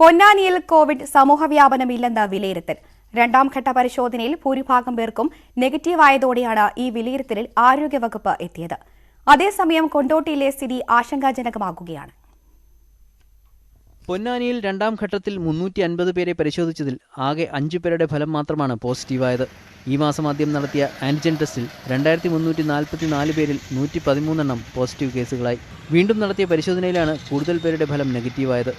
പൊന്നാനിയിൽ കോവിഡ് സമൂഹവ്യാപനമില്ലെന്ന് വിലയിരുത്തൽ. രണ്ടാംഘട്ട പരിശോധനയിൽ ഭൂരിഭാഗം പേർക്കും നെഗറ്റീവ് നെഗറ്റീവായതോടെയാണ് ഈ വിലയിരുത്തലിൽ ആരോഗ്യവകുപ്പ് എത്തിയത്. അതേസമയം കൊണ്ടോട്ടിയിലെ സ്ഥിതി ആശങ്കാജനകമാകുകയാണ്. പൊന്നാനിയിൽ രണ്ടാം ഘട്ടത്തിൽ മുന്നൂറ്റി അൻപത് പേരെ പരിശോധിച്ചതിൽ ആകെ അഞ്ചു പേരുടെ ഫലം മാത്രമാണ് പോസിറ്റീവായത്. ഈ മാസം ആദ്യം നടത്തിയ ആന്റിജൻ ടെസ്റ്റിൽ രണ്ടായിരത്തി മുന്നൂറ്റി നാൽപ്പത്തി നാല് പേരിൽ നൂറ്റി പതിമൂന്നെണ്ണം പോസിറ്റീവ് കേസുകളായി. വീണ്ടും നടത്തിയ പരിശോധനയിലാണ് കൂടുതൽ പേരുടെ ഫലം നെഗറ്റീവായത്.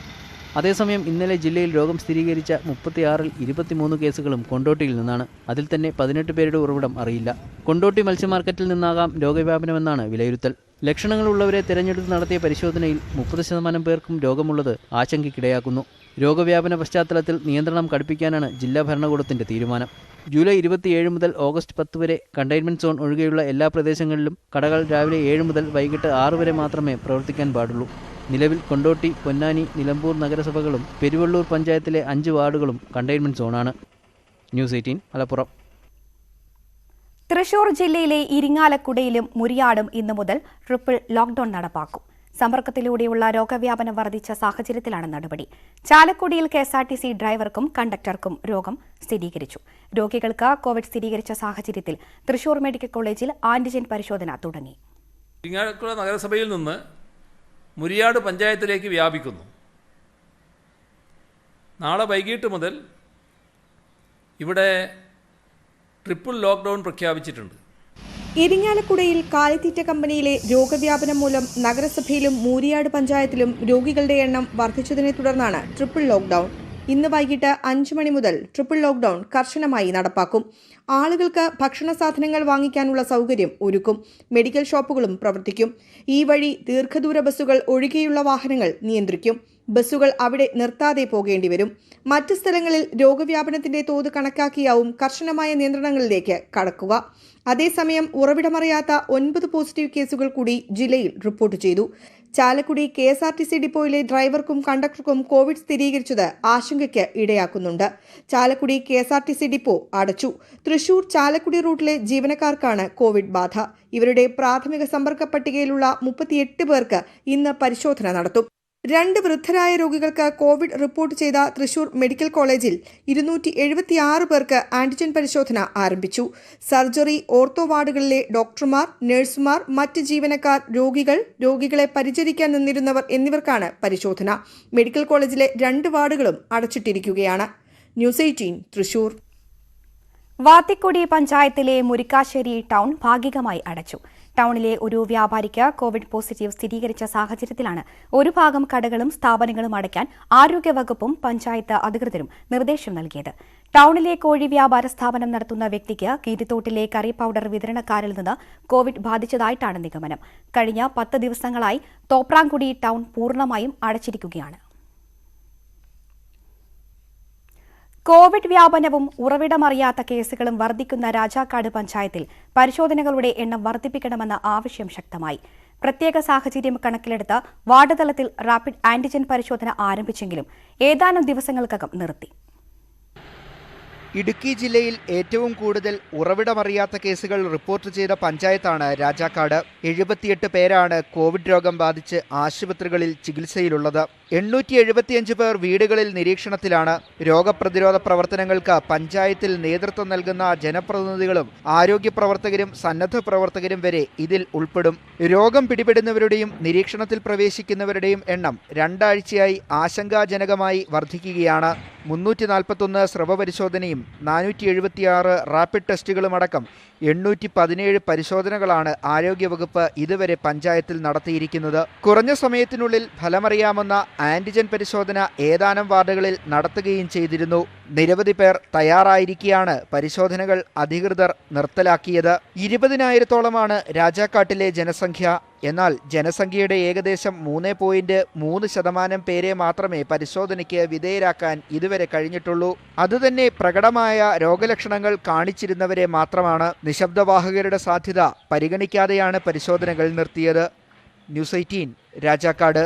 അതേസമയം ഇന്നലെ ജില്ലയിൽ രോഗം സ്ഥിരീകരിച്ച മുപ്പത്തിയാറിൽ ഇരുപത്തിമൂന്ന് കേസുകളും കൊണ്ടോട്ടിയിൽ നിന്നാണ്. അതിൽ തന്നെ പതിനെട്ട് പേരുടെ ഉറവിടം അറിയില്ല. കൊണ്ടോട്ടി മത്സ്യമാർക്കറ്റിൽ നിന്നാകാം രോഗവ്യാപനമെന്നാണ് വിലയിരുത്തൽ. ലക്ഷണങ്ങളുള്ളവരെ തിരഞ്ഞെടുത്ത് നടത്തിയ പരിശോധനയിൽ മുപ്പത് ശതമാനം പേർക്കും രോഗമുള്ളത് ആശങ്കയ്ക്കിടയാക്കുന്നു. രോഗവ്യാപന പശ്ചാത്തലത്തിൽ നിയന്ത്രണം കടുപ്പിക്കാനാണ് ജില്ലാ ഭരണകൂടത്തിന്റെ തീരുമാനം. ജൂലൈ ഇരുപത്തിയേഴ് മുതൽ ഓഗസ്റ്റ് പത്ത് വരെ കണ്ടെയ്ൻമെന്റ് സോൺ ഒഴികെയുള്ള എല്ലാ പ്രദേശങ്ങളിലും കടകൾ രാവിലെ ഏഴ് മുതൽ വൈകിട്ട് ആറ് വരെ മാത്രമേ പ്രവർത്തിക്കാൻ പാടുള്ളൂ. നിലവിൽ കൊണ്ടോട്ടി പൊന്നാനി നിലമ്പൂർ നഗരസഭകളും പെരുവള്ളൂർ പഞ്ചായത്തിലെ അഞ്ച് വാർഡുകളും containment സോണാണ്. News eighteen Malappuram. Thrissur ജില്ലയിലെ ഇരിങ്ങാലക്കുടയിലും മുരിയാടും ഇന്നു മുതൽ ട്രിപ്പിൾ ലോക്ഡൌൺ നടപ്പാക്കും. സമ്പർക്കത്തിലൂടെയുള്ള രോഗവ്യാപനം വർദ്ധിച്ച സാഹചര്യത്തിലാണ് നടപടി. ചാലക്കുടിയിൽ K S R T C ഡ്രൈവർക്കും കണ്ടക്ടർക്കും രോഗം സ്ഥിരീകരിച്ചു. രോഗികൾക്ക് കോവിഡ് സ്ഥിരീകരിച്ച സാഹചര്യത്തിൽ തൃശൂർ മെഡിക്കൽ കോളേജിൽ ആന്റിജൻ പരിശോധന തുടങ്ങി. ഇരിങ്ങാലക്കുട നഗരസഭയിൽ നിന്ന് മുരിയാട് പഞ്ചായത്തിലേക്ക് വ്യാപിക്കുന്നു. നാളെ വൈകിട്ട് മുതൽ ഇവിടെ ട്രിപ്പിൾ ലോക്ക്ഡൗൺ പ്രഖ്യാപിച്ചിട്ടുണ്ട്. ഇരിങ്ങാലക്കുടയിൽ കാലിത്തീറ്റ കമ്പനിയിലെ രോഗവ്യാപനം മൂലം നഗരസഭയിലും മൂരിയാട് പഞ്ചായത്തിലും രോഗികളുടെ എണ്ണം വർദ്ധിച്ചതിനെ തുടർന്നാണ് ട്രിപ്പിൾ ലോക്ക്ഡൌൺ. ഇന്ന് വൈകിട്ട് അഞ്ച് മണി മുതൽ ട്രിപ്പിൾ ലോക്ക്ഡൌൺ കർശനമായി നടപ്പാക്കും. ആളുകൾക്ക് ഭക്ഷണ സാധനങ്ങൾ വാങ്ങിക്കാനുള്ള സൗകര്യം ഒരുക്കും. മെഡിക്കൽ ഷോപ്പുകളും പ്രവർത്തിക്കും. ഈ വഴി ദീർഘദൂര ബസ്സുകൾ ഒഴികെയുള്ള വാഹനങ്ങൾ നിയന്ത്രിക്കും. ബസ്സുകൾ അവിടെ നിർത്താതെ പോകേണ്ടി വരും. മറ്റ് സ്ഥലങ്ങളിൽ രോഗവ്യാപനത്തിന്റെ തോത് കണക്കാക്കിയാവും കർശനമായ നിയന്ത്രണങ്ങളിലേക്ക് കടക്കുക. അതേസമയം ഉറവിടമറിയാത്ത ഒൻപത് പോസിറ്റീവ് കേസുകൾ കൂടി ജില്ലയിൽ റിപ്പോർട്ട് ചെയ്തു. Chalakudy K S R T C ഡിപ്പോയിലെ ഡ്രൈവർക്കും കണ്ടക്ടർക്കും കോവിഡ് സ്ഥിരീകരിച്ചത് ആശങ്കയ്ക്ക് ഇടയാക്കുന്നുണ്ട്. Chalakudy K S R T C depot അടച്ചു. തൃശൂർ ചാലക്കുടി റൂട്ടിലെ ജീവനക്കാർക്കാണ് കോവിഡ് ബാധ. ഇവരുടെ പ്രാഥമിക സമ്പർക്ക പട്ടികയിലുള്ള മുപ്പത്തിയെട്ട് പേർക്ക് ഇന്ന് പരിശോധന നടത്തും. രണ്ട് വൃദ്ധരായ രോഗികൾക്ക് കോവിഡ് റിപ്പോർട്ട് ചെയ്ത തൃശൂർ മെഡിക്കൽ കോളേജിൽ ഇരുന്നൂറ്റി എഴുപത്തിയാറ് പേർക്ക് ആന്റിജൻ പരിശോധന ആരംഭിച്ചു. സർജറി ഓർത്തോ വാർഡുകളിലെ ഡോക്ടർമാർ നഴ്സുമാർ മറ്റ് ജീവനക്കാർ രോഗികൾ രോഗികളെ പരിചരിക്കാൻ നിന്നിരുന്നവർ എന്നിവർക്കാണ് പരിശോധന. മെഡിക്കൽ കോളേജിലെ രണ്ട് വാർഡുകളും അടച്ചിട്ടിരിക്കുകയാണ്. News eighteen Thrissur. വാത്തിക്കുടി പഞ്ചായത്തിലെ മുരിക്കാശ്ശേരി ടൗൺ ഭാഗികമായി അടച്ചു. ടൗണിലെ ഒരു വ്യാപാരിക്ക് കോവിഡ് പോസിറ്റീവ് സ്ഥിരീകരിച്ച സാഹചര്യത്തിലാണ് ഒരു ഭാഗം കടകളും സ്ഥാപനങ്ങളും അടയ്ക്കാൻ ആരോഗ്യവകുപ്പും പഞ്ചായത്ത് അധികൃതരും നിർദ്ദേശം നൽകിയത്. ടൌണിലെ കോഴി വ്യാപാര സ്ഥാപനം നടത്തുന്ന വ്യക്തിക്ക് കീരിത്തോട്ടിലെ കറി പൌഡർ വിതരണക്കാരിൽ നിന്ന് കോവിഡ് ബാധിച്ചതായിട്ടാണ് നിഗമനം. കഴിഞ്ഞ പത്ത് ദിവസങ്ങളായി തോപ്രാംകുടി ടൌൺ പൂർണമായും അടച്ചിരിക്കുകയാണ്. കോവിഡ് വ്യാപനവും ഉറവിടമറിയാത്ത കേസുകളും വർദ്ധിക്കുന്ന രാജാക്കാട് പഞ്ചായത്തിൽ പരിശോധനകളുടെ എണ്ണം വർദ്ധിപ്പിക്കണമെന്ന ആവശ്യം ശക്തമായി. പ്രത്യേക സാഹചര്യം കണക്കിലെടുത്ത് വാർഡ് തലത്തിൽ റാപ്പിഡ് ആന്റിജൻ പരിശോധന ആരംഭിച്ചെങ്കിലും ഏതാനും ദിവസങ്ങൾക്കകം നിർത്തി. ഇടുക്കി ജില്ലയിൽ ഏറ്റവും കൂടുതൽ ഉറവിടമറിയാത്ത കേസുകൾ റിപ്പോർട്ട് ചെയ്ത പഞ്ചായത്താണ് രാജാക്കാട്. എഴുപത്തിയെട്ട് പേരാണ് കോവിഡ് രോഗം ബാധിച്ച് ആശുപത്രികളിൽ ചികിത്സയിലുള്ളത്. എണ്ണൂറ്റി എഴുപത്തിയഞ്ച് പേർ വീടുകളിൽ നിരീക്ഷണത്തിലാണ്. രോഗപ്രതിരോധ പ്രവർത്തനങ്ങൾക്ക് പഞ്ചായത്തിൽ നേതൃത്വം നൽകുന്ന ജനപ്രതിനിധികളും ആരോഗ്യ പ്രവർത്തകരും സന്നദ്ധ പ്രവർത്തകരും വരെ ഇതിൽ ഉൾപ്പെടും. രോഗം പിടിപെടുന്നവരുടെയും നിരീക്ഷണത്തിൽ പ്രവേശിക്കുന്നവരുടെയും എണ്ണം രണ്ടാഴ്ചയായി ആശങ്കാജനകമായി വർദ്ധിക്കുകയാണ്. മുന്നൂറ്റി നാൽപ്പത്തൊന്ന് സ്രവ പരിശോധനയും നാനൂറ്റി എഴുപത്തിയാറ് റാപ്പിഡ് ടെസ്റ്റുകളുമടക്കം എണ്ണൂറ്റി പതിനേഴ് പരിശോധനകളാണ് ആരോഗ്യവകുപ്പ് ഇതുവരെ പഞ്ചായത്തിൽ നടത്തിയിരിക്കുന്നത്. കുറഞ്ഞ സമയത്തിനുള്ളിൽ ഫലമറിയാമെന്ന ആന്റിജൻ പരിശോധന ഏതാനും വാർഡുകളിൽ നടത്തുകയും ചെയ്തിരുന്നു. നിരവധി പേർ തയ്യാറായിരിക്കെയാണ് പരിശോധനകൾ അധികൃതർ നിർത്തലാക്കിയത്. ഇരുപതിനായിരത്തോളമാണ് രാജാക്കാട്ടിലെ ജനസംഖ്യ. എന്നാൽ ജനസംഖ്യയുടെ ഏകദേശം മൂന്ന് പോയിന്റ് മൂന്ന് ശതമാനം പേരെ മാത്രമേ പരിശോധനയ്ക്ക് വിധേയരാക്കാൻ ഇതുവരെ കഴിഞ്ഞിട്ടുള്ളൂ. അതുതന്നെ പ്രകടമായ രോഗലക്ഷണങ്ങൾ കാണിച്ചിരുന്നവരെ മാത്രമാണ് നിശബ്ദവാഹകരുടെ സാധ്യത പരിഗണിക്കാതെയാണ് പരിശോധനകൾ നിർത്തിയത്. News eighteen Rajakkad.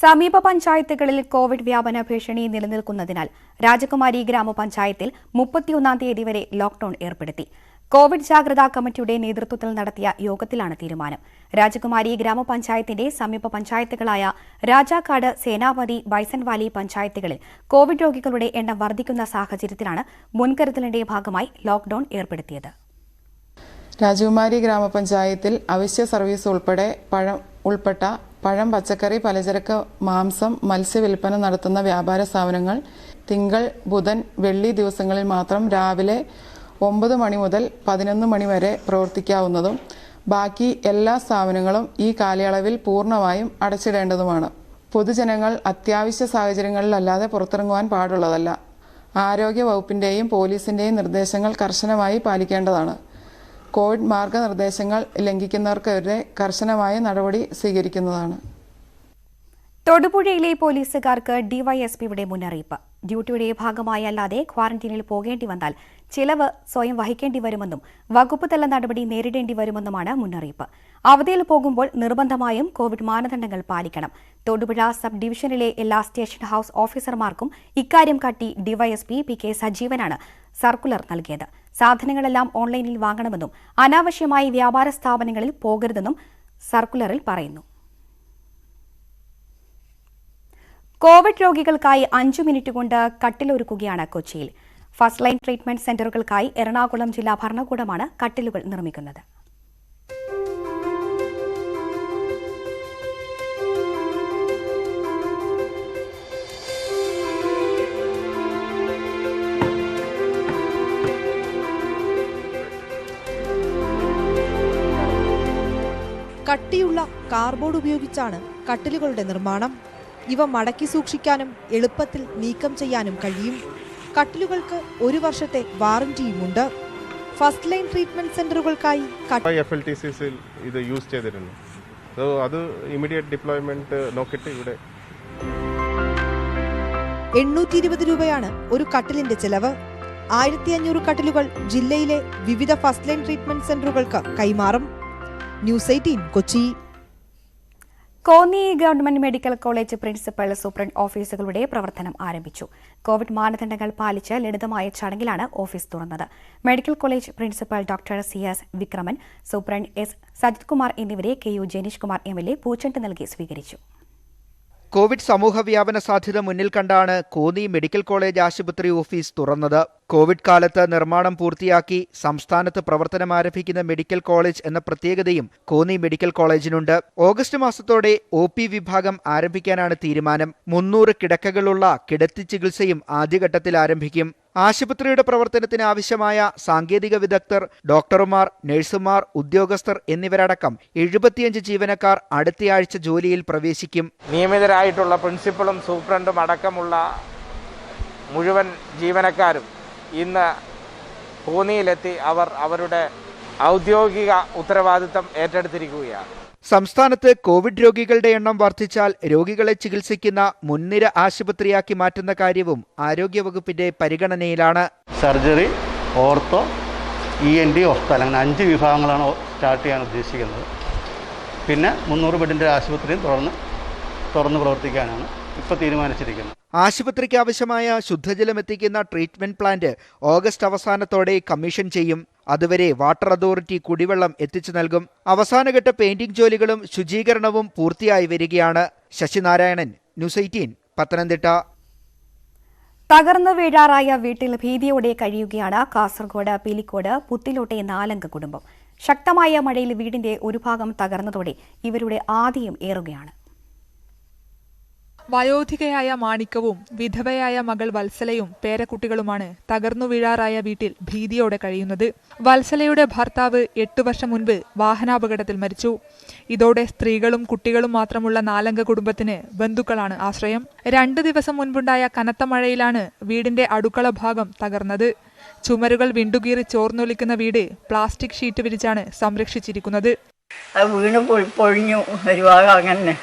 സമീപ പഞ്ചായത്തുകളിൽ കോവിഡ് വ്യാപന ഭീഷണി നിലനിൽക്കുന്നതിനാൽ രാജകുമാരി ഗ്രാമപഞ്ചായത്തിൽ മുപ്പത്തിയൊന്നാം തീയതി വരെ ലോക്ഡൌൺ ഏർപ്പെടുത്തി. കോവിഡ് ജാഗ്രതാ കമ്മിറ്റിയുടെ നേതൃത്വത്തിൽ നടത്തിയ യോഗത്തിലാണ് തീരുമാനം. രാജകുമാരി ഗ്രാമപഞ്ചായത്തിന്റെ സമീപ പഞ്ചായത്തുകളായ രാജാക്കാട് സേനാപതി ബൈസൺ വാലി പഞ്ചായത്തുകളിൽ കോവിഡ് രോഗികളുടെ എണ്ണം വർദ്ധിക്കുന്ന സാഹചര്യത്തിലാണ് മുൻകരുതലിന്റെ ഭാഗമായി ലോക്ഡൌൺ ഏർപ്പെടുത്തിയത്. രാജകുമാരി ഗ്രാമപഞ്ചായത്തിൽ അവശ്യ സർവീസ് ഉൾപ്പെടെ പഴം ഉൾപ്പെട്ട പഴം പച്ചക്കറി പലചരക്ക് മാംസം മത്സ്യ വിൽപ്പന നടത്തുന്ന വ്യാപാര സ്ഥാപനങ്ങൾ തിങ്കൾ ബുധൻ വെള്ളി ദിവസങ്ങളിൽ മാത്രം രാവിലെ ഒമ്പത് മണി മുതൽ പതിനൊന്ന് മണി വരെ പ്രവർത്തിക്കാവുന്നതും ബാക്കി എല്ലാ സ്ഥാപനങ്ങളും ഈ കാലയളവിൽ പൂർണമായും അടച്ചിടേണ്ടതുമാണ്. പൊതുജനങ്ങൾ അത്യാവശ്യ സാഹചര്യങ്ങളിലല്ലാതെ പുറത്തിറങ്ങുവാൻ പാടുള്ളതല്ല. ആരോഗ്യ വകുപ്പിന്റെയും പോലീസിന്റെയും നിർദ്ദേശങ്ങൾ കർശനമായി പാലിക്കേണ്ടതാണ്. കോവിഡ് മാർഗനിർദ്ദേശങ്ങൾ ലംഘിക്കുന്നവർക്കെതിരെ കർശനമായ നടപടി സ്വീകരിക്കുന്നതാണ്. തൊടുപുഴയിലെ പോലീസുകാർക്ക് ഡിവൈഎസ്പിയുടെ മുന്നറിയിപ്പ്. ഡ്യൂട്ടിയുടെ ഭാഗമായി അല്ലാതെ ക്വാറന്റീനിൽ പോകേണ്ടി വന്നാൽ ചിലവ് സ്വയം വഹിക്കേണ്ടി വരുമെന്നും വകുപ്പ് തല നടപടി നേരിടേണ്ടി വരുമെന്നുമാണ് മുന്നറിയിപ്പ്. അവധിയിൽ പോകുമ്പോൾ നിർബന്ധമായും കോവിഡ് മാനദണ്ഡങ്ങൾ പാലിക്കണം. തൊടുപുഴ സബ് ഡിവിഷനിലെ എല്ലാ സ്റ്റേഷൻ ഹൌസ് ഓഫീസർമാർക്കും ഇക്കാര്യം കാട്ടി ഡിവൈഎസ്പി പി കെ സജീവനാണ് സർക്കുലർ നൽകിയത്. സാധനങ്ങളെല്ലാം ഓൺലൈനിൽ വാങ്ങണമെന്നും അനാവശ്യമായി വ്യാപാര സ്ഥാപനങ്ങളിൽ പോകരുതെന്നും സർക്കുലറിൽ പറയുന്നു. കോവിഡ് രോഗികൾക്കായി അഞ്ചു മിനിറ്റ് കൊണ്ട് കട്ടിലൊരുക്കുകയാണ് കൊച്ചിയിൽ. ഫസ്റ്റ് ലൈൻ ട്രീറ്റ്മെന്റ് സെന്ററുകൾക്കായി എറണാകുളം ജില്ലാ ഭരണകൂടമാണ് കട്ടിലുകൾ നിർമ്മിക്കുന്നത്. കട്ടിയുള്ള കാർബോർഡ് ഉപയോഗിച്ചാണ് കട്ടിലുകളുടെ നിർമ്മാണം. ഇവ മടക്കി സൂക്ഷിക്കാനും എളുപ്പത്തിൽ നീക്കം ചെയ്യാനും കഴിയും. കട്ടിലുകൾക്ക് ഒരു വർഷത്തെ വാറന്റിയുമുണ്ട്. ഫസ്റ്റ് ലൈൻ ട്രീറ്റ്മെന്റ് സെന്ററുകൾക്കായി എഫ് എൽ ടി സിസിൽ ഇത് യൂസ് ചെയ്തിരുന്നു. അത് ഇമീഡിയറ്റ് ഡിപ്ലോയ്മെന്റ് നോക്കിയിട്ട് ഇവിടെ എണ്ണൂറ്റി ഇരുപത് രൂപയാണ് ഒരു കട്ടിലിന്റെ ചെലവ്. ആയിരത്തി അഞ്ഞൂറ് കട്ടിലുകൾ ജില്ലയിലെ വിവിധ ഫസ്റ്റ് ലൈൻ ട്രീറ്റ്മെന്റ് സെന്ററുകൾക്ക് കൈമാറും. News eighteen Kochi Konni government medical college principal superintendent ഓഫീസുകളുടെ പ്രവർത്തനം ആരംഭിച്ചു. കോവിഡ് മാനദണ്ഡങ്ങൾ പാലിച്ച് ലളിതമായ ചടങ്ങിലാണ് ഓഫീസ് തുറന്നത്. Medical college principal doctor C S Vikraman superintendent S Sajith Kumar എന്നിവരെ K U Janeesh Kumar M L A പൂച്ചെണ്ട് നൽകി സ്വീകരിച്ചു. കോവിഡ് സമൂഹ വ്യാപന സാധ്യത മുന്നിൽ കണ്ടാണ് കോന്നി മെഡിക്കൽ കോളേജ് ആശുപത്രി ഓഫീസ് തുറന്നത്. കോവിഡ് കാലത്ത് നിർമ്മാണം പൂർത്തിയാക്കി സംസ്ഥാനത്ത് പ്രവർത്തനം ആരംഭിക്കുന്ന മെഡിക്കൽ കോളേജ് എന്ന പ്രത്യേകതയും കോന്നി മെഡിക്കൽ കോളേജിനുണ്ട്. ഓഗസ്റ്റ് മാസത്തോടെ ഒ വിഭാഗം ആരംഭിക്കാനാണ് തീരുമാനം. മുന്നൂറ് കിടക്കകളുള്ള കിടത്തി ചികിത്സയും ആദ്യഘട്ടത്തിൽ ആരംഭിക്കും. ആശുപത്രിയുടെ പ്രവർത്തനത്തിന് ആവശ്യമായ സാങ്കേതിക വിദഗ്ധർ ഡോക്ടർമാർ നഴ്സുമാർ ഉദ്യോഗസ്ഥർ എന്നിവരടക്കം എഴുപത്തിയഞ്ച് ജീവനക്കാർ അടുത്തയാഴ്ച ജോലിയിൽ പ്രവേശിക്കും. നിയമിതരായിട്ടുള്ള പ്രിൻസിപ്പളും സൂപ്രണ്ടും അടക്കമുള്ള മുഴുവൻ ജീവനക്കാരും ഇന്ന് കോന്നിയിലെത്തി അവർ അവരുടെ ഔദ്യോഗിക ഉത്തരവാദിത്തം ഏറ്റെടുത്തിരിക്കുകയാണ്. സംസ്ഥാനത്ത് കോവിഡ് രോഗികളുടെ എണ്ണം വർദ്ധിച്ചാൽ രോഗികളെ ചികിത്സിക്കുന്ന മുൻനിര ആശുപത്രിയാക്കി മാറ്റുന്ന കാര്യവും ആരോഗ്യവകുപ്പിന്റെ പരിഗണനയിലാണ്. Surgery ortho E N T hospital അങ്ങനെ അഞ്ച് വിഭാഗങ്ങളാണ് സ്റ്റാർട്ട് ചെയ്യാൻ ഉദ്ദേശിക്കുന്നത്. പിന്നെ മുന്നൂറ് ബെഡിന്റെ ആശുപത്രിയും തുറന്ന് തുറന്ന് പ്രവർത്തിക്കാനാണ് ഇപ്പോൾ തീരുമാനിച്ചിരിക്കുന്നത്. ആശുപത്രിക്ക് ആവശ്യമായ ശുദ്ധജലം എത്തിക്കുന്ന ട്രീറ്റ്മെന്റ് പ്ലാന്റ് ഓഗസ്റ്റ് അവസാനത്തോടെ കമ്മീഷൻ ചെയ്യും. അതുവരെ വാട്ടർ അതോറിറ്റി കുടിവെള്ളം എത്തിച്ചു നൽകും. അവസാനഘട്ട പെയിന്റിംഗ് ജോലികളും ശുചീകരണവും പൂർത്തിയായി വരികയാണ്. Sasinarayanan news eighteen Pathanamthitta. തകർന്നു വീഴാറായ വീട്ടിൽ ഭീതിയോടെ കഴിയുകയാണ് കാസർഗോഡ് പീലിക്കോട് പുത്തിലോട്ടെ നാലംഗ കുടുംബം. ശക്തമായ മഴയിൽ വീടിന്റെ ഒരു ഭാഗം തകർന്നതോടെ ഇവരുടെ ആദിയും ഏറുകയാണ്. വയോധികയായ മാണിക്കവും വിധവയായ മകൾ വത്സലയും പേരക്കുട്ടികളുമാണ് തകർന്നു വീഴാറായ വീട്ടിൽ ഭീതിയോടെ കഴിയുന്നത്. വത്സലയുടെ ഭർത്താവ് എട്ടു വർഷം മുൻപ് വാഹനാപകടത്തിൽ മരിച്ചു. ഇതോടെ സ്ത്രീകളും കുട്ടികളും മാത്രമുള്ള നാലംഗ കുടുംബത്തിന് ബന്ധുക്കളാണ് ആശ്രയം. രണ്ടു ദിവസം മുൻപുണ്ടായ കനത്ത മഴയിലാണ് വീടിന്റെ അടുക്കള ഭാഗം തകർന്നത്. ചുമരുകൾ വിണ്ടുകീറി ചോർന്നൊലിക്കുന്ന വീട് പ്ലാസ്റ്റിക് ഷീറ്റ് വിരിച്ചാണ് സംരക്ഷിച്ചിരിക്കുന്നത്. വീണ് പൊഴിഞ്ഞു. ഭാഗം അങ്ങനെ.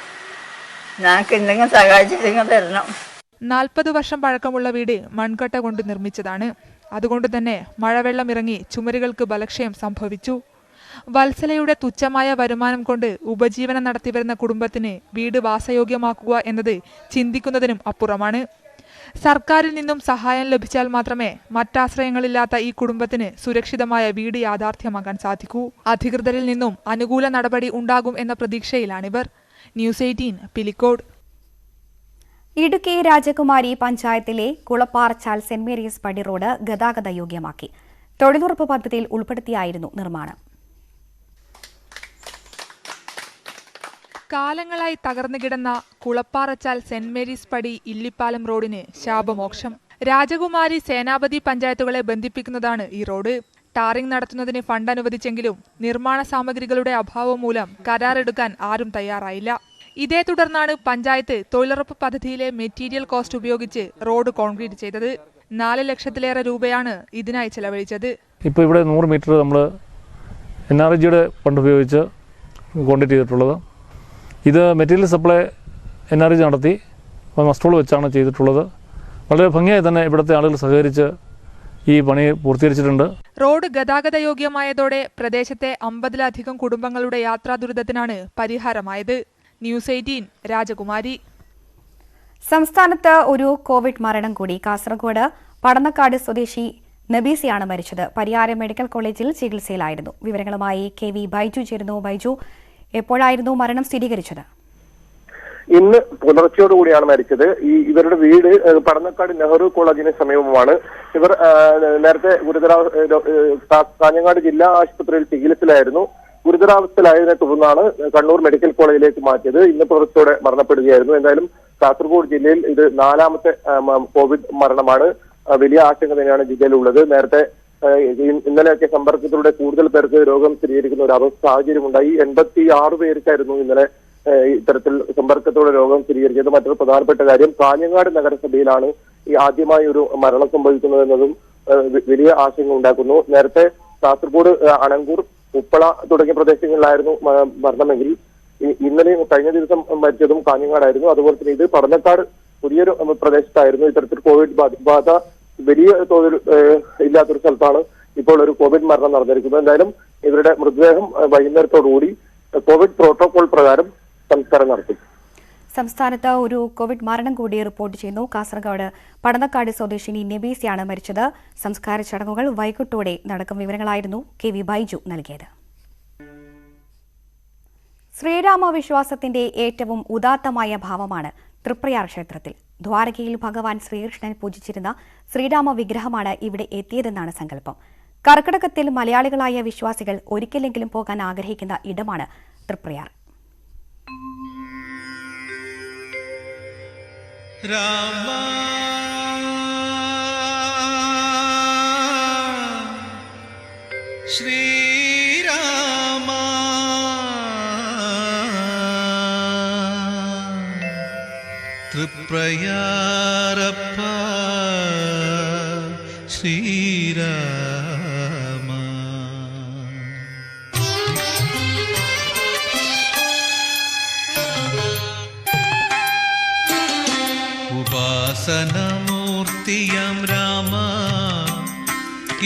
നാൽപ്പത് വർഷം പഴക്കമുള്ള വീട് മൺകട്ട കൊണ്ട് നിർമ്മിച്ചതാണ്. അതുകൊണ്ട് തന്നെ മഴവെള്ളം ഇറങ്ങി ചുമരുകൾക്ക് ബലക്ഷയം സംഭവിച്ചു. വത്സലയുടെ തുച്ഛമായ വരുമാനം കൊണ്ട് ഉപജീവനം നടത്തിവരുന്ന കുടുംബത്തിന് വീട് വാസയോഗ്യമാക്കുക എന്നത് ചിന്തിക്കുന്നതിനും അപ്പുറമാണ്. സർക്കാരിൽ നിന്നും സഹായം ലഭിച്ചാൽ മാത്രമേ മറ്റാശ്രയങ്ങളില്ലാത്ത ഈ കുടുംബത്തിന് സുരക്ഷിതമായ വീട് യാഥാർത്ഥ്യമാക്കാൻ സാധിക്കൂ. അധികൃതരിൽ നിന്നും അനുകൂല നടപടി ഉണ്ടാകും എന്ന പ്രതീക്ഷയിലാണിവർ. News eighteen Pilicode. Idukki Rajakumari പഞ്ചായത്തിലെ കുളപ്പാറച്ചാൽ സെന്റ് മേരീസ് പടി റോഡ് ഗതാഗത യോഗ്യമാക്കി. തൊഴിലുറപ്പ് പദ്ധതിയിൽ ഉൾപ്പെടുത്തിയായിരുന്നു നിർമ്മാണം. കാലങ്ങളായി തകർന്നു കിടന്ന കുളപ്പാറച്ചാൽ സെന്റ് മേരീസ് പടി ഇല്ലിപ്പാലം റോഡിന് ശാപമോക്ഷം. രാജകുമാരി സേനാപതി പഞ്ചായത്തുകളെ ബന്ധിപ്പിക്കുന്നതാണ് ഈ റോഡ്. ടാറിംഗ് നടത്തുന്നതിന് ഫണ്ട് അനുവദിച്ചെങ്കിലും നിർമ്മാണ സാമഗ്രികളുടെ അഭാവം മൂലം കരാറെടുക്കാൻ ആരും തയ്യാറായില്ല. ഇതേ തുടർന്നാണ് പഞ്ചായത്ത് തൊഴിലുറപ്പ് പദ്ധതിയിലെ മെറ്റീരിയൽ കോസ്റ്റ് ഉപയോഗിച്ച് റോഡ് കോൺക്രീറ്റ് ചെയ്തത്. നാല് ലക്ഷത്തിലേറെ രൂപയാണ് ഇതിനായി ചെലവഴിച്ചത്. ഇപ്പോൾ ഇവിടെ നൂറ് മീറ്റർ നമ്മൾ എൻ ആർ ജിയുടെ ഫണ്ട് ഉപയോഗിച്ച് കോൺക്രീറ്റ് ചെയ്തിട്ടുള്ളത്. ഇത് material supply N R G നടത്തി. മസ്റ്റോൾ വെച്ചാണ് ചെയ്തിട്ടുള്ളത്. വളരെ ഭംഗിയായി തന്നെ ഇവിടുത്തെ ആളുകൾ സഹകരിച്ച് ഈ പണി പൂർത്തീകരിച്ചിട്ടുണ്ട്. റോഡ് ഗതാഗത യോഗ്യമായതോടെ പ്രദേശത്തെ അമ്പതിലധികം കുടുംബങ്ങളുടെ യാത്രാ ദുരിതത്തിനാണ് പരിഹാരമായത്. ന്യൂസ് എയ്റ്റീൻ രാജകുമാരി. സംസ്ഥാനത്ത് ഒരു കോവിഡ് മരണം കൂടി. കാസർഗോഡ് പടന്നക്കാട് സ്വദേശി നബീസിയാണ് മരിച്ചത്. പരിയാരം മെഡിക്കൽ കോളേജിൽ ചികിത്സയിലായിരുന്നു. വിവരങ്ങളുമായി കെ വി ബൈജു ചേരുന്നു. ബൈജു എപ്പോഴായിരുന്നു മരണം സ്ഥിരീകരിച്ചത്? ഇന്ന് പുലർച്ചയോടുകൂടിയാണ് മരിച്ചത്. ഈ ഇവരുടെ വീട് പറന്നക്കാട് നെഹ്റു കോളേജിന് സമീപമാണ്. ഇവർ നേരത്തെ ഗുരുതരാ ഏഹ്, രോ- ഏഹ്, കാ- കാഞ്ഞങ്ങാട് ജില്ലാ ആശുപത്രിയിൽ ചികിത്സയിലായിരുന്നു. ഗുരുതരാവസ്ഥയിലായതിനെ തുടർന്നാണ് കണ്ണൂർ മെഡിക്കൽ കോളേജിലേക്ക് മാറ്റിയത്. ഇന്ന് പുലർച്ചയോടെ മരണപ്പെടുകയായിരുന്നു. എന്തായാലും കാസർഗോഡ് ജില്ലയിൽ ഇത് നാലാമത്തെ കോവിഡ് മരണമാണ്. വലിയ ആശങ്ക തന്നെയാണ് ജില്ലയിലുള്ളത്. നേരത്തെ ഇന്നലെയൊക്കെ സമ്പർക്കത്തിലൂടെ കൂടുതൽ പേർക്ക് രോഗം സ്ഥിരീകരിക്കുന്ന ഒരു അവസ്ഥ സാഹചര്യമുണ്ടായി. എൺപത്തി ആറ് പേർക്കായിരുന്നു ഇന്നലെ ഇത്തരത്തിൽ സമ്പർക്കത്തോടെ രോഗം സ്ഥിരീകരിച്ചത്. മറ്റൊരു പ്രധാനപ്പെട്ട കാര്യം കാഞ്ഞങ്ങാട് നഗരസഭയിലാണ് ഈ ആദ്യമായി ഒരു മരണം സംഭവിക്കുന്നത് എന്നതും വലിയ ആശങ്ക ഉണ്ടാക്കുന്നു. നേരത്തെ കാസർഗോഡ് അണങ്കൂർ ഉപ്പള തുടങ്ങിയ പ്രദേശങ്ങളിലായിരുന്നു മരണമെങ്കിൽ ഇന്നലെ കഴിഞ്ഞ ദിവസം മരിച്ചതും കാഞ്ഞങ്ങാടായിരുന്നു. അതുപോലെ തന്നെ ഇത് പടന്നക്കാട് പുതിയൊരു പ്രദേശത്തായിരുന്നു. ഇത്തരത്തിൽ കോവിഡ് ബാധ വലിയ തോതിൽ ഇല്ലാത്തൊരു സ്ഥലത്താണ് ഇപ്പോൾ ഒരു കോവിഡ് മരണം നടന്നിരിക്കുന്നത്. എന്തായാലും ഇവരുടെ മൃതദേഹം വൈകുന്നേരത്തോടുകൂടി കോവിഡ് പ്രോട്ടോകോൾ പ്രകാരം സംസ്കാരം നടത്തും. സംസ്ഥാനത്ത് ഒരു കോവിഡ് മരണം കൂടി റിപ്പോർട്ട് ചെയ്യുന്നു. കാസർഗോഡ് പടന്നക്കാട് സ്വദേശിനി നബീസിയാണ് മരിച്ചത്. സംസ്കാര ചടങ്ങുകൾ വൈകിട്ടോടെ നടക്കും വിവരങ്ങളായിരുന്നു കെ വി ബൈജു നൽകിയത്. ശ്രീരാമ വിശ്വാസത്തിന്റെ ഏറ്റവും ഉദാത്തമായ ഭാവമാണ് തൃപ്രയാർ ക്ഷേത്രത്തിൽ. ദ്വാരകയിൽ ഭഗവാൻ ശ്രീകൃഷ്ണൻ പൂജിച്ചിരുന്ന ശ്രീരാമ വിഗ്രഹമാണ് ഇവിടെ എത്തിയതെന്നാണ് സങ്കല്പം. കർക്കിടകത്തിൽ മലയാളികളായ വിശ്വാസികൾ ഒരിക്കലെങ്കിലും പോകാൻ ആഗ്രഹിക്കുന്ന ഇടമാണ് തൃപ്രയാർ. राम। श्रीराम। तृप्रयरप्प श्री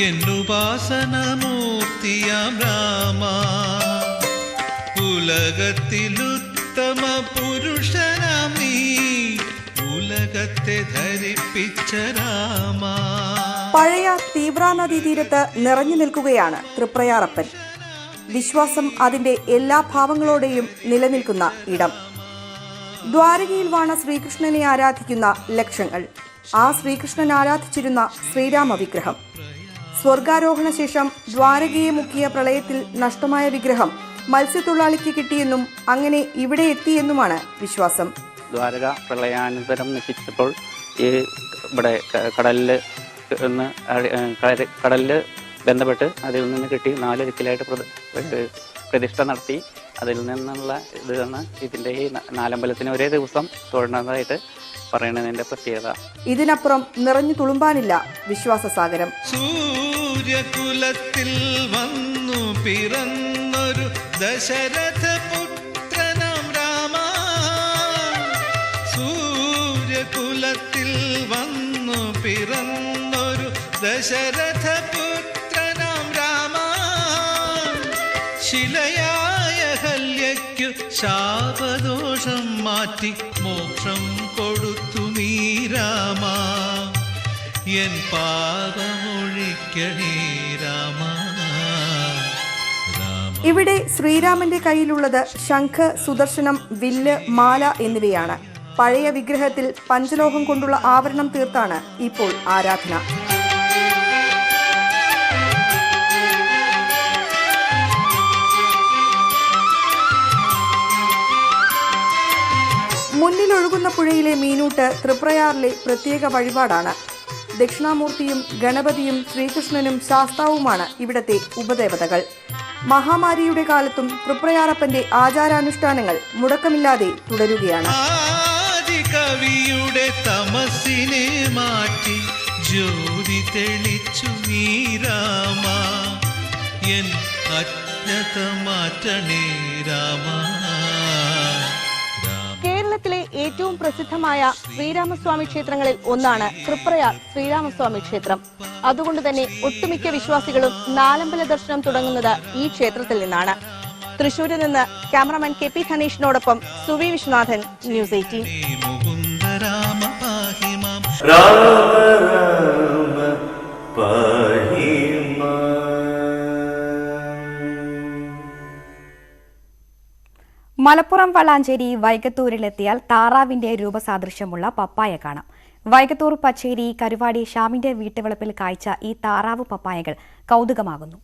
എന്നുപാസനമൂർത്തിയാം രാമ. ഉലകത്തിലുത്തമ പുരുഷനാം നീ ഉലകത്തെ ധരിപ്പിച്ച രാമ. പഴയ തീവ്രാനദീ തീരത്ത് നിറഞ്ഞു നിൽക്കുകയാണ് തൃപ്രയാറപ്പൻ. വിശ്വാസം അതിന്റെ എല്ലാ ഭാവങ്ങളോടെയും നിലനിൽക്കുന്ന ഇടം. ദ്വാരകയിൽ വാണ ശ്രീകൃഷ്ണനെ ആരാധിക്കുന്ന ലക്ഷങ്ങൾ. ആ ശ്രീകൃഷ്ണൻ ആരാധിച്ചിരുന്ന ശ്രീരാമ വിഗ്രഹം സ്വർഗാരോഹണ ശേഷം ദ്വാരകയെ മുക്കിയ പ്രളയത്തിൽ നഷ്ടമായ വിഗ്രഹം മത്സ്യത്തൊഴിലാളിക്ക് കിട്ടിയെന്നും അങ്ങനെ ഇവിടെ എത്തിയെന്നുമാണ് വിശ്വാസം. ദ്വാരക പ്രളയാനന്തരം നശിച്ചപ്പോൾ ഈ ഇവിടെ കടലിൽ നിന്ന് കടലിൽ ബന്ധപ്പെട്ട് അതിൽ നിന്ന് കിട്ടി നാല് ദിക്കിലായിട്ട് പ്രതിഷ്ഠ നടത്തി. അതിൽ നിന്നുള്ള ഇതാണ് ഇതിന്റെ ഈ നാലമ്പലത്തിന് ഒരേ ദിവസം തൊഴുന്നതായിട്ട് പറയുന്നതിന്റെ പ്രത്യേകത. ഇതിനപ്പുറം നിറഞ്ഞു തുളുമ്പാനില്ല വിശ്വാസ സാഗരം. സൂര്യകുലത്തിൽ വന്നു പിറന്നൊരു ദശരഥ പുത്രനാം രാമ. സൂര്യകുലത്തിൽ വന്നു പിറന്നൊരു ദശരഥ ശാപദോഷം മാറ്റി മോക്ഷം കൊടുത്തു നീ രാമ. എൻ പാപമൊഴിക്കണേ ഇവിടെ ശ്രീരാമന്റെ കയ്യിലുള്ളത് ശംഖ് സുദർശനം വില്ല് മാല എന്നിവയാണ്. പഴയ വിഗ്രഹത്തിൽ പഞ്ചലോഹം കൊണ്ടുള്ള ആവരണം തീർത്താണ് ഇപ്പോൾ ആരാധന. മുന്നിലൊഴുകുന്ന പുഴയിലെ മീനൂട്ട് തൃപ്രയാറിലെ പ്രത്യേക വഴിപാടാണ്. ദക്ഷിണാമൂർത്തിയും ഗണപതിയും ശ്രീകൃഷ്ണനും ശാസ്താവുമാണ് ഇവിടത്തെ ഉപദേവതകൾ. മഹാമാരിയുടെ കാലത്തും തൃപ്രയാറപ്പന്റെ ആചാരാനുഷ്ഠാനങ്ങൾ മുടക്കമില്ലാതെ തുടരുകയാണ്. കവിയുടെ തമസിനെ മാറ്റി ജ്യോതി തെളിച്ചു നീ രാമ. എൻ അജ്ഞത മാറ്റണേ രാമ. കേരളത്തിലെ ഏറ്റവും പ്രസിദ്ധമായ ശ്രീരാമസ്വാമി ക്ഷേത്രങ്ങളിൽ ഒന്നാണ് തൃപ്രയാർ ശ്രീരാമസ്വാമി ക്ഷേത്രം. അതുകൊണ്ട് തന്നെ ഒട്ടുമിക്ക വിശ്വാസികളും നാലമ്പല ദർശനം തുടങ്ങുന്നത് ഈ ക്ഷേത്രത്തിൽ നിന്നാണ്. തൃശൂരിൽ നിന്ന് ക്യാമറമാൻ കെ പി ധനീഷിനോടൊപ്പം സുവി വിശ്വനാഥൻ ന്യൂസ് എയ്റ്റീൻ. മലപ്പുറം വളാഞ്ചേരി വൈകത്തൂരിലെത്തിയാൽ താറാവിന്റെ രൂപസാദൃശ്യമുള്ള പപ്പായ കാണാം. വൈകത്തൂർ പച്ചേരി കരുവാടി ഷാമിന്റെ വീട്ടുവളപ്പിൽ കാഴ്ച ഈ താറാവ് പപ്പായകൾ കൗതുകമാകുന്നു.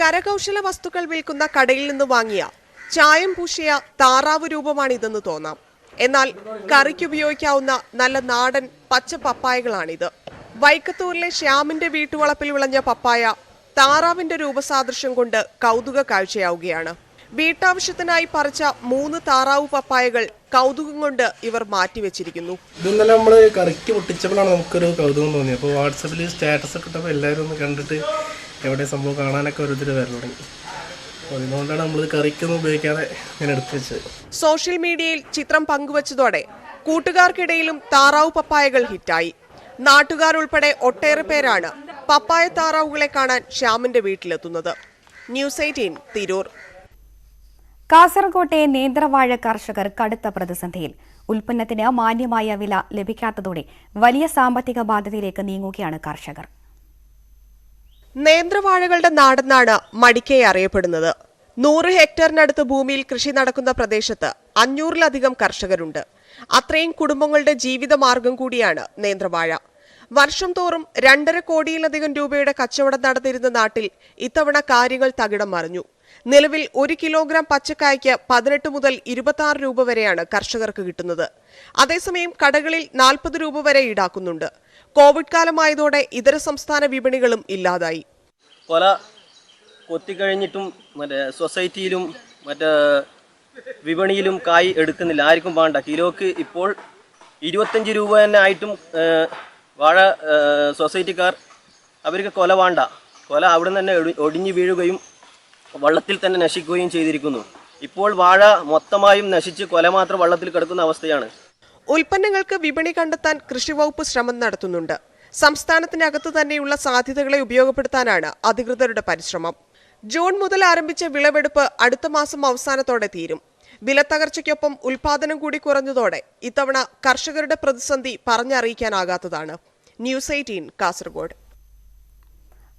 കരകൗശല വസ്തുക്കൾ വിൽക്കുന്ന കടയിൽ നിന്ന് വാങ്ങിയ ചായം പൂശിയ താറാവ് രൂപമാണിതെന്ന് തോന്നാം. എന്നാൽ കറിക്ക് ഉപയോഗിക്കാവുന്ന നല്ല നാടൻ പച്ച പപ്പായകളാണിത്. വൈക്കത്തൂരിലെ ശ്യാമിന്റെ വീട്ടുവളപ്പിൽ വിളഞ്ഞ പപ്പായ താറാവിന്റെ രൂപസാദൃശ്യം കൊണ്ട് കൗതുക കാഴ്ചയാവുകയാണ്. വീട്ടാവശ്യത്തിനായി പറിച്ച മൂന്ന് താറാവ് പപ്പായകൾ കൗതുകം കൊണ്ട് ഇവർ മാറ്റിവെച്ചിരിക്കുന്നു. ഇതൊന്നെല്ലാം ഇന്നലെ നമ്മൾ കറിക്ക് പൊട്ടിച്ചപ്പോഴാണ് നമുക്കൊരു കൗതുകം തോന്നിയത്. അപ്പോൾ വാട്സപ്പിൽ സ്റ്റാറ്റസ് ഒക്കെ ഇട്ടപ്പോൾ എല്ലാവരും ഒന്ന് കണ്ടിട്ട് എവിടെ സംഭവം കാണാനൊക്കെ ഓരോരുത്തർ വരണം തുടങ്ങി. അതുകൊണ്ടാണ് നമ്മൾ കറിക്കൊന്നും ഉപയോഗിക്കാതെ ഇങ്ങനെ എടുത്തുവെച്ചത് സോഷ്യൽ മീഡിയയിൽ ചിത്രം പങ്കുവച്ചതോടെ കൂട്ടുകാർക്കിടയിലും താറാവ് പപ്പായകൾ ഹിറ്റായി. നാട്ടുകാർ ഉൾപ്പെടെ ഒട്ടേറെ പേരാണ് പപ്പായ താറാവുകളെ കാണാൻ ശ്യാമിന്റെ വീട്ടിലെത്തുന്നത്. News eighteen Tirur. കാസർകോട്ടെ നേന്ത്രവാഴ കർഷകർ കടുത്ത പ്രതിസന്ധിയിൽ. ഉൽപ്പന്നത്തിന് മാന്യമായ വില ലഭിക്കാത്തതോടെ വലിയ സാമ്പത്തിക ബാധ്യതയിലേക്ക് നീങ്ങുകയാണ് കർഷകർ. നേന്ത്രവാഴകളുടെ നാടെന്നാണ് മടിക്കൈ അറിയപ്പെടുന്നത്. നൂറ് ഹെക്ടറിനടുത്ത് ഭൂമിയിൽ കൃഷി നടക്കുന്ന പ്രദേശത്ത് അഞ്ഞൂറിലധികം കർഷകരുണ്ട്. അത്രയും കുടുംബങ്ങളുടെ ജീവിതമാർഗം കൂടിയാണ് നേന്ത്രവാഴ. വർഷം തോറും രണ്ടര കോടിയിലധികം രൂപയുടെ കച്ചവടം നടത്തിയിരുന്ന നാട്ടിൽ ഇത്തവണ കാര്യങ്ങൾ തകിടം മറിഞ്ഞു. നിലവിൽ ഒരു കിലോഗ്രാം പച്ചക്കായ്ക്ക് പതിനെട്ട് മുതൽ ഇരുപത്തി രൂപ വരെയാണ് കർഷകർക്ക് കിട്ടുന്നത്. അതേസമയം കടകളിൽ നാൽപ്പത് രൂപ വരെ ഈടാക്കുന്നുണ്ട്. കോവിഡ് കാലമായതോടെ ഇതര സംസ്ഥാന വിപണികളും ഇല്ലാതായി. കൊല കൊത്തിക്കഴിഞ്ഞിട്ടും മറ്റേ സൊസൈറ്റിയിലും മറ്റേ വിപണിയിലും കായ് എടുക്കുന്നില്ല. ആർക്കും വേണ്ട. കിലോക്ക് ഇപ്പോൾ ഇരുപത്തഞ്ച് രൂപ തന്നെ ആയിട്ടും വാഴ സൊസൈറ്റിക്കാർ അവർക്ക് കൊല വേണ്ട. കൊല അവിടെ നിന്ന് തന്നെ ഒടിഞ്ഞു വീഴുകയും വള്ളത്തിൽ തന്നെ നശിക്കുകയും ചെയ്തിരിക്കുന്നു. ഇപ്പോൾ വാഴ മൊത്തമായും നശിച്ച് കൊല മാത്രം വള്ളത്തിൽ കിടക്കുന്ന അവസ്ഥയാണ്. ഉൽപ്പന്നങ്ങൾക്ക് വിപണി കണ്ടെത്താൻ കൃഷിവകുപ്പ് ശ്രമം നടത്തുന്നുണ്ട്. സംസ്ഥാനത്തിനകത്ത് തന്നെയുള്ള സാധ്യതകളെ ഉപയോഗപ്പെടുത്താനാണ് അധികൃതരുടെ പരിശ്രമം. ജൂൺ മുതൽ ആരംഭിച്ച വിളവെടുപ്പ് അടുത്ത മാസം അവസാനത്തോടെ തീരും. വിലത്തകർച്ചയ്ക്കൊപ്പം ഉൽപാദനം കൂടി കുറഞ്ഞതോടെ ഇത്തവണ കർഷകരുടെ പ്രതിസന്ധി പറഞ്ഞറിയിക്കാനാകാത്തതാണ്. News eighteen Kasaragod.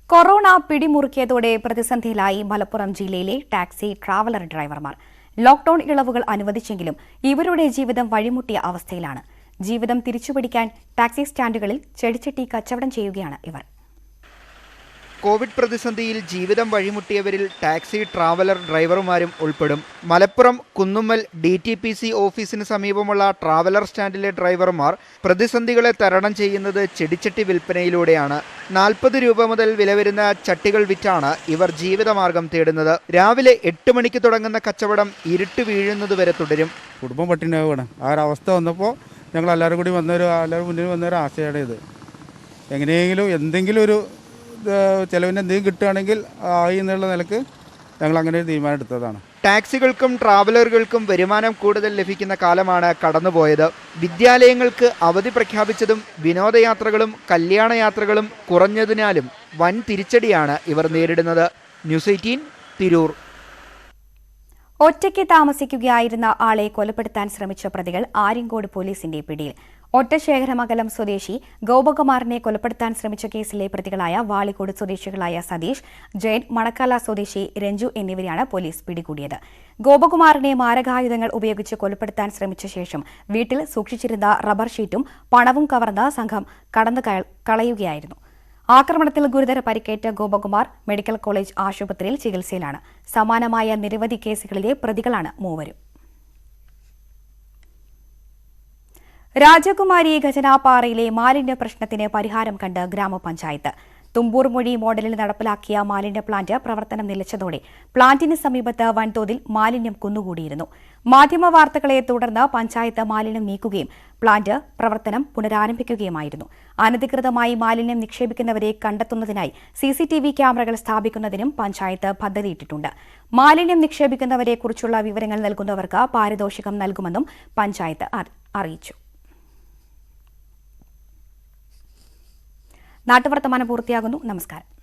കൊറോണ പിടിമുറുക്കിയതോടെ പ്രതിസന്ധിയിലായി മലപ്പുറം ജില്ലയിലെ ടാക്സി ട്രാവലർ ഡ്രൈവർമാർ. ലോക്ഡൌൺ ഇളവുകൾ അനുവദിച്ചെങ്കിലും ഇവരുടെ ജീവിതം വഴിമുട്ടിയ അവസ്ഥയിലാണ്. ജീവിതം തിരിച്ചുപിടിക്കാൻ ടാക്സി സ്റ്റാൻഡുകളിൽ ചെടിച്ചട്ടി കച്ചവടം ചെയ്യുകയാണ് ഇവർ. കോവിഡ് പ്രതിസന്ധിയിൽ ജീവിതം വഴിമുട്ടിയവരിൽ ടാക്സി ട്രാവലർ ഡ്രൈവർമാരും ഉൾപ്പെടും. Malappuram Kunnummal D T P C ഓഫീസിന് സമീപമുള്ള ട്രാവലർ സ്റ്റാൻഡിലെ ഡ്രൈവർമാർ പ്രതിസന്ധികളെ തരണം ചെയ്യുന്നത് ചെടിച്ചട്ടി വിൽപ്പനയിലൂടെയാണ്. നാൽപ്പത് രൂപ മുതൽ വില വരുന്ന ചട്ടികൾ വിറ്റാണ് ഇവർ ജീവിതമാർഗം തേടുന്നത്. രാവിലെ എട്ട് മണിക്ക് തുടങ്ങുന്ന കച്ചവടം ഇരുട്ട് വീഴുന്നത് വരെ തുടരും. കുടുംബം പട്ടിണിയാവുകയാണ്. ആ ഒരു അവസ്ഥ വന്നപ്പോൾ ഞങ്ങൾ എല്ലാവരും കൂടി വന്നൊരു എല്ലാവരും മുന്നിൽ വന്നൊരു ആശയാണ് ഇത്. എങ്ങനെയെങ്കിലും എന്തെങ്കിലും ഒരു ചെലവിന് എന്തെങ്കിലും കിട്ടുകയാണെങ്കിൽ ആയി എന്നുള്ള നിലയ്ക്ക് ഞങ്ങൾ അങ്ങനെ ഒരു തീരുമാനം എടുത്തതാണ്. ടാക്സികൾക്കും ട്രാവലറുകൾക്കും വരുമാനം കൂടുതൽ ലഭിക്കുന്ന കാലമാണ് കടന്നുപോയത്. വിദ്യാലയങ്ങൾക്ക് അവധി പ്രഖ്യാപിച്ചതും വിനോദയാത്രകളും കല്യാണയാത്രകളും കുറഞ്ഞതിനാലും വൻ തിരിച്ചടിയാണ് ഇവർ നേരിടുന്നത്. News eighteen Tirur. ഒറ്റയ്ക്ക് താമസിക്കുകയായിരുന്ന ആളെ കൊലപ്പെടുത്താൻ ശ്രമിച്ച പ്രതികൾ ആര്യങ്കോട് പോലീസിന്റെ പിടിയിൽ. ഒറ്റശേഖരമംഗലം സ്വദേശി ഗോപകുമാറിനെ കൊലപ്പെടുത്താൻ ശ്രമിച്ച കേസിലെ പ്രതികളായ വാളിക്കോട് സ്വദേശികളായ സതീഷ് ജയൻ മണക്കാല സ്വദേശി രഞ്ജു എന്നിവരെയാണ് പോലീസ് പിടികൂടിയത്. ഗോപകുമാറിനെ മാരകായുധങ്ങൾ ഉപയോഗിച്ച് കൊലപ്പെടുത്താൻ ശ്രമിച്ച ശേഷം വീട്ടിൽ സൂക്ഷിച്ചിരുന്ന റബ്ബർ ഷീറ്റും പണവും കവർന്ന സംഘം കടന്നു കളയുകയായിരുന്നു. ആക്രമണത്തിൽ ഗുരുതര പരിക്കേറ്റ ഗോപകുമാർ മെഡിക്കൽ കോളേജ് ആശുപത്രിയിൽ ചികിത്സയിലാണ്. സമാനമായ നിരവധി കേസുകളിലെ പ്രതികളാണ് മൂവരും. രാജകുമാരി ഖജനാപ്പാറയിലെ മാലിന്യ പ്രശ്നത്തിന് പരിഹാരം കണ്ട് ഗ്രാമപഞ്ചായത്ത്. തുമ്പൂർ മൊഴി മോഡലിൽ നടപ്പിലാക്കിയ മാലിന്യ പ്ലാന്റ് പ്രവർത്തനം നിലച്ചതോടെ പ്ലാന്റിന് സമീപത്ത് വൻതോതിൽ മാലിന്യം കുന്നുകൂടിയിരുന്നു. മാധ്യമ വാർത്തകളെ തുടർന്ന് പഞ്ചായത്ത് മാലിന്യം നീക്കുകയും പ്ലാന്റ് പ്രവർത്തനം പുനരാരംഭിക്കുകയുമായിരുന്നു. അനധികൃതമായി മാലിന്യം നിക്ഷേപിക്കുന്നവരെ കണ്ടെത്തുന്നതിനായി സിസിടിവി ക്യാമറകൾ സ്ഥാപിക്കുന്നതിനും പഞ്ചായത്ത് പദ്ധതിയിട്ടിട്ടുണ്ട്. മാലിന്യം നിക്ഷേപിക്കുന്നവരെക്കുറിച്ചുള്ള വിവരങ്ങൾ നൽകുന്നവർക്ക് പാരിതോഷികം നൽകുമെന്നും പഞ്ചായത്ത് അറിയിച്ചു. നാട്ടുവർത്തമാനം പൂർത്തിയാകുന്നു. നമസ്കാരം.